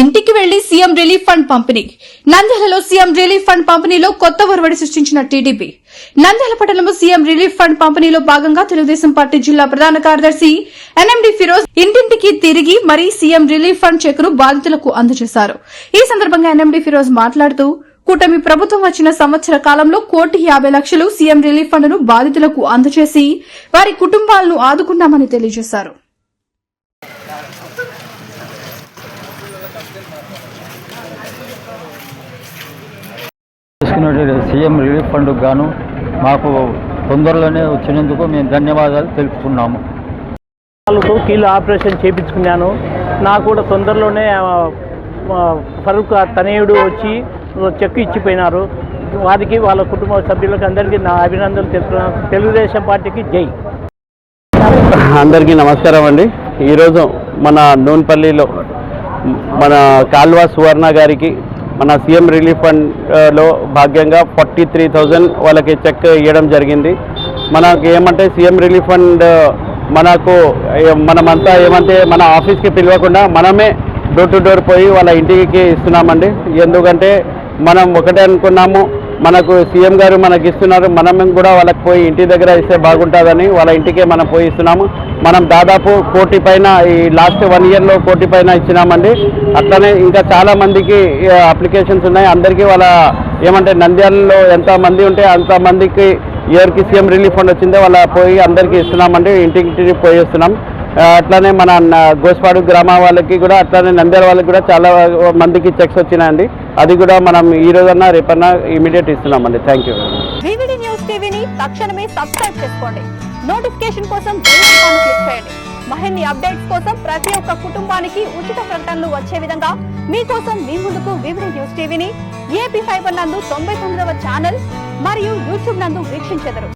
ఇంటికి వెళ్ళి CM relief fund పంపిణీ. నంద్యాలలో సీఎం రిలీఫ్ ఫండ్ పంపిణీలో కొత్త ఒరవడి సృష్టించిన టీడీపీ. నంద్యాల పట్టణంలో సీఎం రిలీఫ్ ఫండ్ పంపిణీలో భాగంగా తెలుగుదేశం పార్టీ జిల్లా ప్రధాన కార్యదర్శి ఎన్ఎండి ఫిరోజ్ ఇంటింటికి తిరిగి మరీ సీఎం రిలీఫ్ ఫండ్ చెక్కును బాధితులకు అందజేశారు. ఈ సందర్భంగా ఎన్ఎండి ఫిరోజ్ మాట్లాడుతూ కూటమి ప్రభుత్వం వచ్చిన సంవత్సర కాలంలో కోటి యాభై లక్షలు సీఎం రిలీఫ్ ఫండ్ను బాధితులకు అందజేసి వారి కుటుంబాలను ఆదుకున్నామని తెలియజేశారు. సీఎం రిలీఫ్ ఫండ్ గాను మాకు తొందరలోనే వచ్చినందుకు మేము ధన్యవాదాలు తెలుపుతున్నాము. కాళ్ళకు కీళ్ళు ఆపరేషన్ చేయించుకున్నాను నాకు కూడా తొందరలోనే ఫరూక్ తనయుడు వచ్చి చెక్కు ఇచ్చిపోయినారు. వారికి వాళ్ళ కుటుంబ సభ్యులకు అందరికీ నా అభినందనలు తెలుపుతున్నాను తెలుగుదేశం పార్టీకి జై. అందరికీ నమస్కారం అండి. ఈరోజు మన నూన్పల్లిలో మన కాల్వ సువర్ణ గారికి మన సీఎం రిలీఫ్ ఫండ్లో భాగ్యంగా ఫార్టీ త్రీ థౌజండ్ వాళ్ళకి చెక్ ఇవ్వడం జరిగింది. మనకి ఏమంటే సీఎం రిలీఫ్ ఫండ్ మనకు మనమంతా ఏమంటే మన ఆఫీస్కి పిలవకుండా మనమే డోర్ టు డోర్ పోయి వాళ్ళ ఇంటికి ఇస్తున్నామండి. ఎందుకంటే మనం ఒకటే అనుకున్నాము మనకు సీఎం గారు మనకి ఇస్తున్నారు. మనం కూడా వాళ్ళకి పోయి ఇంటి దగ్గర ఇస్తే బాగుంటుందని వాళ్ళ ఇంటికే మనం పోయి ఇస్తున్నాము. మనం దాదాపు కోటి పైన ఈ లాస్ట్ వన్ ఇయర్లో కోటి పైన ఇచ్చినామండి. అట్లనే ఇంకా చాలా మందికి అప్లికేషన్స్ ఉన్నాయి. అందరికీ వాళ్ళ ఏమంటే నంద్యాలలో ఎంతమంది ఉంటే అంత మందికి సీఎం రిలీఫ్ ఫండ్ వచ్చిందో వాళ్ళ పోయి అందరికీ ఇస్తున్నామండి. ఇంటికి పోయి ఇస్తున్నాం. అట్లానే మన గోస్పాడు గ్రామ వాళ్ళకి కూడా అట్లానే నంద్యాల వాళ్ళకి కూడా చాలా మందికి చెక్స్ వచ్చినాయండి. అది కూడా మనం ఈ రోజన్నా రేపన్నా ఇమీడియట్ ఇస్తున్నామండి. థ్యాంక్ యూ న్యూస్ టీవీని తక్షణమే సబ్స్క్రైబ్ చేసుకోండి. నోటిఫికేషన్ కోసం బెల్ క్లిక్ చేయండి. అప్డేట్స్ కోసం ప్రతి ఒక్క కుటుంబానికి ఉచిత ప్రకటనలు వచ్చే విధంగా మీకోసం మీ ముందుకు వివిడి న్యూస్ టీవీని ఏపీ ఫైబర్ నందు తొంభై తొమ్మిదవ ఛానల్ మరియు యూట్యూబ్ నందు వీక్షించెదరు.